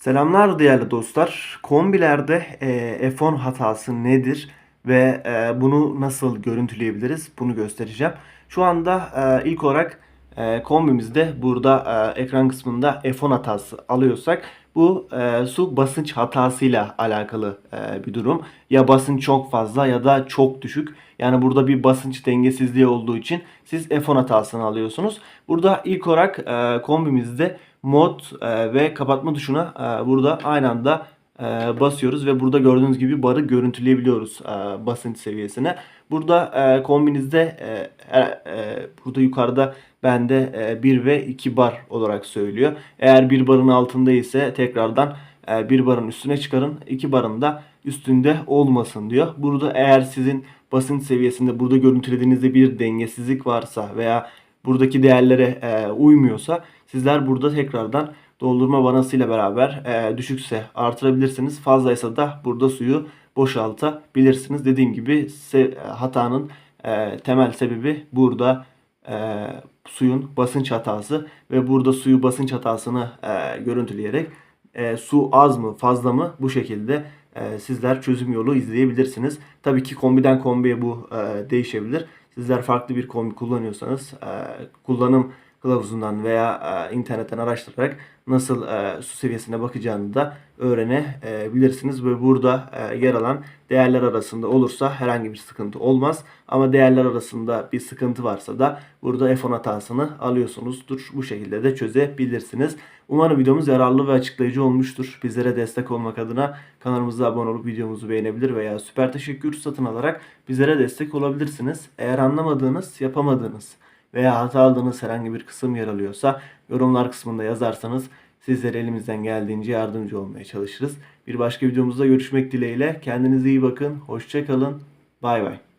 Selamlar değerli dostlar. Kombilerde e, F10 hatası nedir ve e, bunu nasıl görüntüleyebiliriz bunu göstereceğim. Şu anda e, ilk olarak e, kombimizde burada e, ekran kısmında F10 hatası alıyorsak bu e, su basınç hatasıyla alakalı e, bir durum. Ya basınç çok fazla ya da çok düşük. Yani burada bir basınç dengesizliği olduğu için siz F10 hatasını alıyorsunuz. Burada ilk olarak e, kombimizde mod e, ve kapatma tuşuna e, burada aynı anda e, basıyoruz ve burada gördüğünüz gibi barı görüntüleyebiliyoruz basınç seviyesine. Burada kombinizde burada yukarıda bende e, 1 ve 2 bar olarak söylüyor. Eğer 1 barın altında ise tekrardan e, 1 barın üstüne çıkarın. 2 barın da üstünde olmasın diyor. Burada eğer sizin basınç seviyesinde burada görüntülediğinizde bir dengesizlik varsa veya buradaki değerlere e, uymuyorsa sizler burada tekrardan doldurma vanasıyla beraber e, düşükse artırabilirsiniz. Fazlaysa da burada suyu boşaltabilirsiniz. Dediğim gibi se- hatanın e, temel sebebi burada e, suyun basınç hatası ve burada suyu basınç hatasını e, görüntüleyerek e, su az mı fazla mı bu şekilde e, sizler çözüm yolu izleyebilirsiniz. Tabii ki kombiden kombiye bu e, değişebilir. Sizler farklı bir kombi kullanıyorsanız kullanım kılavuzundan veya e, internetten araştırarak nasıl e, su seviyesine bakacağını da öğrenebilirsiniz. Ve burada e, yer alan değerler arasında olursa herhangi bir sıkıntı olmaz. Ama değerler arasında bir sıkıntı varsa da burada F10 hatasını alıyorsunuzdur. Bu şekilde de çözebilirsiniz. Umarım videomuz yararlı ve açıklayıcı olmuştur. Bizlere destek olmak adına kanalımıza abone olup videomuzu beğenebilir veya süper teşekkür satın alarak bizlere destek olabilirsiniz. Eğer anlamadığınız, yapamadığınız veya hata aldığınız herhangi bir kısım yer alıyorsa yorumlar kısmında yazarsanız sizlere elimizden geldiğince yardımcı olmaya çalışırız. Bir başka videomuzda görüşmek dileğiyle. Kendinize iyi bakın. Hoşça kalın. Bay bay.